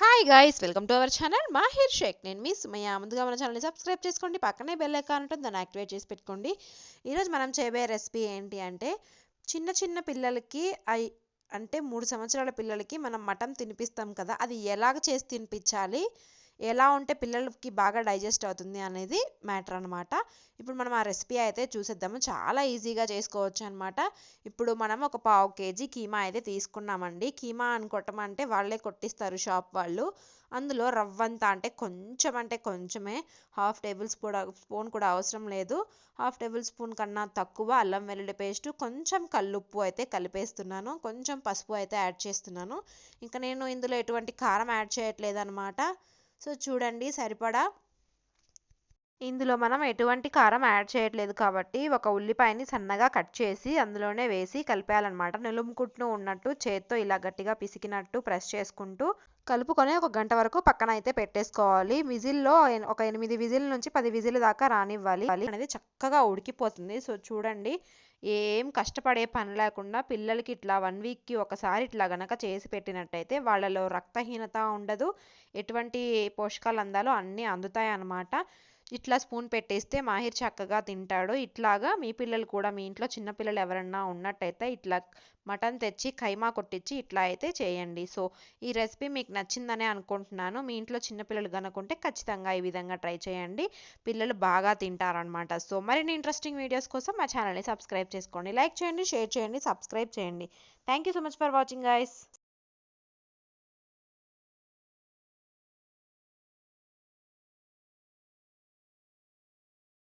Hi guys welcome to our channel Mahir Shaikh నేను మీ Sumayya. ముందుగా మన ఛానల్ని సబ్స్క్రైబ్ చేసుకోండి. పక్కనే బెల్ ఐకాన్ ఉంటుంది దాన్ని యాక్టివేట్ చేసి పెట్టుకోండి. ఈరోజు మనం చేయబోయే రెసిపీ ఏంటి అంటే చిన్న చిన్న పిల్లలకి ఐ అంటే మూడు సంవత్సరాల పిల్లలకి మనం మటన్ తినిపిస్తాం కదా అది ఎలాగ చేసి తినిపించాలి? ఎలా ఉంటే పిల్లలకి బాగా డైజెస్ట్ అవుతుంది అనేది మ్యాటర్ అనమాట ఇప్పుడు మనం ఆ రెసిపీ అయితే చూసేద్దాము. చాలా ఈజీగా చేసుకోవచ్చు అనమాట ఇప్పుడు మనం ఒక పావు కేజీ కీమా అయితే తీసుకున్నామండి. కీమా అని కొట్టమంటే వాళ్ళే కొట్టిస్తారు షాప్ వాళ్ళు. అందులో రవ్వంతా అంటే కొంచెం అంటే కొంచెమే. హాఫ్ టేబుల్ స్పూన్ స్పూన్ కూడా అవసరం లేదు. హాఫ్ టేబుల్ స్పూన్ కన్నా తక్కువ అల్లం వెల్లుల్లి పేస్ట్ కొంచెం కల్లుప్పు అయితే కలిపేస్తున్నాను. కొంచెం పసుపు అయితే యాడ్ చేస్తున్నాను. ఇంకా నేను ఇందులో ఎటువంటి కారం యాడ్ చేయట్లేదు అనమాట సో చూడండి సరిపడా? ఇందులో మనం ఎటువంటి కారం యాడ్ చేయట్లేదు కాబట్టి ఒక ఉల్లిపాయని సన్నగా కట్ చేసి అందులోనే వేసి కలిపేయాలన్నమాట. నిలుముకుంటూ ఉన్నట్టు చేత్తో ఇలా గట్టిగా పిసికినట్టు ప్రెస్ చేసుకుంటూ కలుపుకొని ఒక గంట వరకు పక్కన అయితే పెట్టేసుకోవాలి. విజిల్లో ఒక ఎనిమిది విజిల్ నుంచి పది విజిల్ దాకా రానివ్వాలి. అనేది చక్కగా ఉడికిపోతుంది. సో చూడండి ఏం కష్టపడే పని లేకుండా పిల్లలకి ఇట్లా వన్ వీక్కి ఒకసారి ఇట్లా గనక చేసి పెట్టినట్టయితే వాళ్ళలో రక్తహీనత ఉండదు. ఎటువంటి పోషకాలు అందాలో అన్నీ అందుతాయి అన్నమాట ఇట్లా స్పూన్ పెట్టేస్తే మాహిర్ చక్కగా తింటాడు. ఇట్లాగా మీ పిల్లలు కూడా మీ ఇంట్లో చిన్నపిల్లలు ఎవరన్నా ఉన్నట్టయితే ఇట్లా మటన్ తెచ్చి ఖైమా కొట్టించి ఇట్లా అయితే చేయండి. సో ఈ రెసిపీ మీకు నచ్చిందనే అనుకుంటున్నాను. మీ ఇంట్లో చిన్నపిల్లలు కనుకుంటే ఖచ్చితంగా ఈ విధంగా ట్రై చేయండి. పిల్లలు బాగా తింటారనమాట సో మరిన్ని ఇంట్రెస్టింగ్ వీడియోస్ కోసం మా ఛానల్ని సబ్స్క్రైబ్ చేసుకోండి. లైక్ చేయండి షేర్ చేయండి సబ్స్క్రైబ్ చేయండి. Thank you so much for watching guys